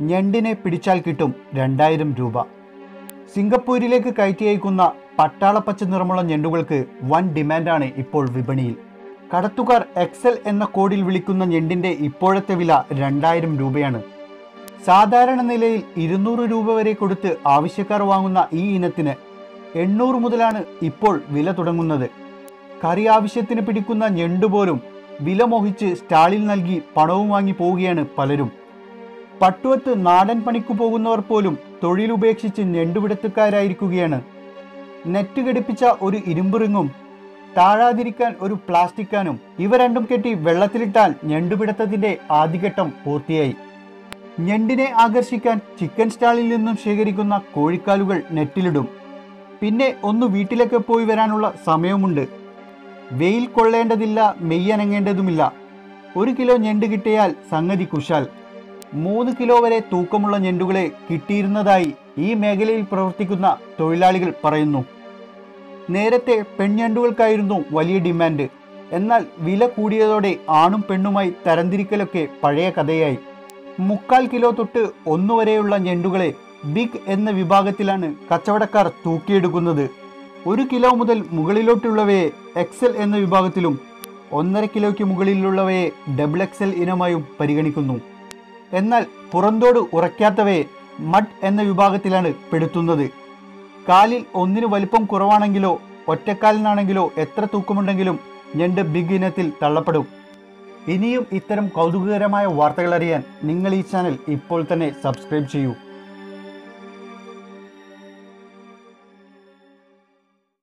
ഞണ്ടിനെ പിടിച്ചാൽ കിട്ടും രണ്ടായിരം രൂപ. സിംഗപ്പൂരിലേക്ക് കയറ്റി അയക്കുന്ന പട്ടാളപ്പച്ച നിറമുള്ള ഞണ്ടുകൾക്ക് വൻ ഡിമാൻഡാണ് ഇപ്പോൾ വിപണിയിൽ. കടത്തുകാർ എക്സൽ എന്ന കോഡിൽ വിളിക്കുന്ന ഞെണ്ടിന്റെ ഇപ്പോഴത്തെ വില രണ്ടായിരം രൂപയാണ്. സാധാരണ നിലയിൽ ഇരുന്നൂറ് രൂപ വരെ കൊടുത്ത് ആവശ്യക്കാർ വാങ്ങുന്ന ഈ ഇനത്തിന് എണ്ണൂറ് മുതലാണ് ഇപ്പോൾ വില തുടങ്ങുന്നത്. കറി ആവശ്യത്തിന് പിടിക്കുന്ന ഞെണ്ടുപോലും വില മോഹിച്ച് സ്റ്റാളിൽ നൽകി പണവും വാങ്ങി പോവുകയാണ് പലരും. പട്ടുവത്ത് നാടൻ പണിക്കു പോകുന്നവർ പോലും തൊഴിലുപേക്ഷിച്ച് ഞണ്ടുപിടുത്തക്കാരായിരിക്കുകയാണ്. നെറ്റ് ഘടിപ്പിച്ച ഒരു ഇരുമ്പ് റിങ്ങും താഴാതിരിക്കാൻ ഒരു പ്ലാസ്റ്റിക് കാനും ഇവ രണ്ടും കെട്ടി വെള്ളത്തിലിട്ടാൽ ഞെണ്ടുപിടുത്തത്തിന്റെ ആദ്യഘട്ടം പൂർത്തിയായി. ഞണ്ടിനെ ആകർഷിക്കാൻ ചിക്കൻ സ്റ്റാളിൽ നിന്നും ശേഖരിക്കുന്ന കോഴിക്കാലുകൾ നെറ്റിലിടും. പിന്നെ ഒന്ന് വീട്ടിലൊക്കെ പോയി വരാനുള്ള സമയമുണ്ട് വെയിൽ കൊള്ളേണ്ടതില്ല മെയ്യനങ്ങേണ്ടതുമില്ല. ഒരു കിലോ ഞണ്ട് കിട്ടിയാൽ സംഗതി കുശാൽ. മൂന്ന് കിലോ വരെ തൂക്കമുള്ള ഞെണ്ടുകളെ കിട്ടിയിരുന്നതായി ഈ മേഖലയിൽ പ്രവർത്തിക്കുന്ന തൊഴിലാളികൾ പറയുന്നു. നേരത്തെ പെൺഞണ്ടുകൾക്കായിരുന്നു വലിയ ഡിമാൻഡ്. എന്നാൽ വില കൂടിയതോടെ ആണും പെണ്ണുമായി തരംതിരിക്കലൊക്കെ പഴയ കഥയായി. മുക്കാൽ കിലോ തൊട്ട് ഒന്നുവരെയുള്ള ഞെണ്ടുകളെ ബിഗ് എന്ന വിഭാഗത്തിലാണ് കച്ചവടക്കാർ തൂക്കിയെടുക്കുന്നത്. ഒരു കിലോ മുതൽ മുകളിലോട്ടുള്ളവയെ എക്സൽ എന്ന വിഭാഗത്തിലും ഒന്നര കിലോയ്ക്ക് മുകളിലുള്ളവയെ ഡബിൾ എക്സൽ ഇനമായും പരിഗണിക്കുന്നു. എന്നാൽ പുറന്തോട് ഉറയ്ക്കാത്തവയെ മഡ് എന്ന വിഭാഗത്തിലാണ് പെടുത്തുന്നത്. കാലിൽ ഒന്നിന് വലിപ്പം കുറവാണെങ്കിലോ ഒറ്റക്കാലിനാണെങ്കിലോ എത്ര തൂക്കമുണ്ടെങ്കിലും ഞണ്ട് ബിഗ് ഇനത്തിൽ തള്ളപ്പെടും. ഇനിയും ഇത്തരം കൗതുകകരമായ വാർത്തകൾ അറിയാൻ നിങ്ങൾ ഈ ചാനൽ ഇപ്പോൾ തന്നെ സബ്സ്ക്രൈബ് ചെയ്യൂ.